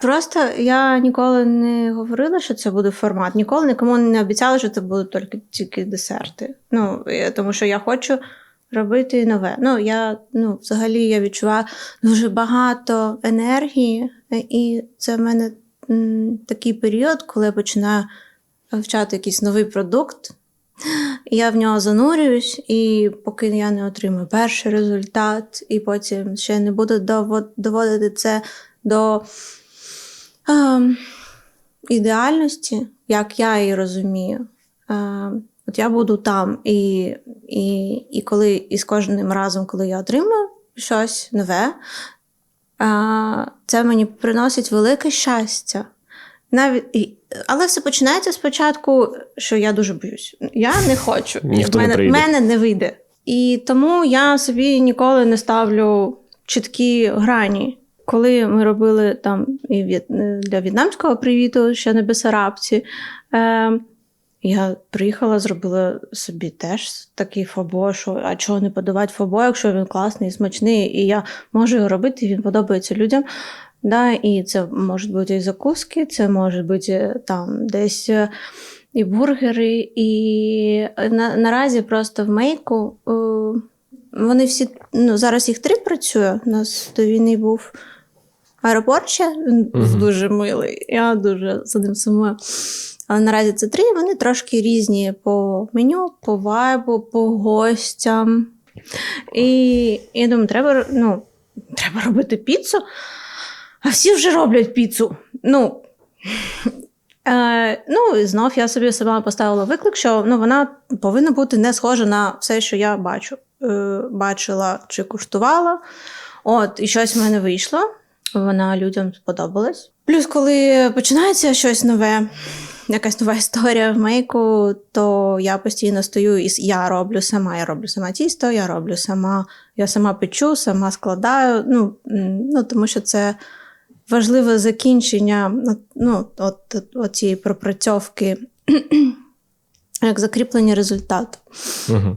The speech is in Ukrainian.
Просто я ніколи не говорила, що це буде формат. Ніколи нікому не обіцяла, що це будуть тільки, тільки десерти. Ну, я- тому що я хочу робити нове. Ну, я, ну, взагалі я відчуваю дуже багато енергії, і це в мене м, такий період, коли я починаю вивчати якийсь новий продукт. Я в нього занурююсь, і поки я не отримую перший результат, і потім ще не буду доводити це до ем, ідеальності, як я її розумію. Ем, от я буду там, і, і, і коли і з кожним разом, коли я отримую щось нове, а, це мені приносить велике щастя. Навіть, але все починається спочатку, що я дуже боюсь. Я не хочу. Ніхто в не прийде. мене не вийде. І тому я собі ніколи не ставлю чіткі грані. Коли ми робили там і від, для в'єтнамського привіту, ще на Бесарабці, е, я приїхала, зробила собі теж такий фобо, що а чого не подавати фобо, якщо він класний і смачний, і я можу його робити, і він подобається людям. Да, і це можуть бути і закуски, це можуть бути е, там десь е, і бургери, і е, на, наразі просто в мейку. Е, вони всі, ну, зараз їх три працює. У нас до війни був аеропорт ще, він Мгм. дуже милий. Я дуже за ним сумую. Але наразі це три, вони трошки різні по меню, по вайбу, по гостям. І я думаю, треба, ну, треба робити піцу. А всі вже роблять піцу. Ну, е, ну і знов я собі сама поставила виклик, що ну, вона повинна бути не схожа на все, що я бачу. Е, бачила чи куштувала. От, і щось в мене вийшло. Вона людям сподобалась. Плюс, коли починається щось нове, якась нова історія в мейку, то я постійно стою і я роблю сама. Я роблю сама тісто, я роблю сама, я сама печу, сама складаю. Ну, ну тому що це важливе закінчення ну, от, от цієї пропрацьовки, як закріплення результату. Угу.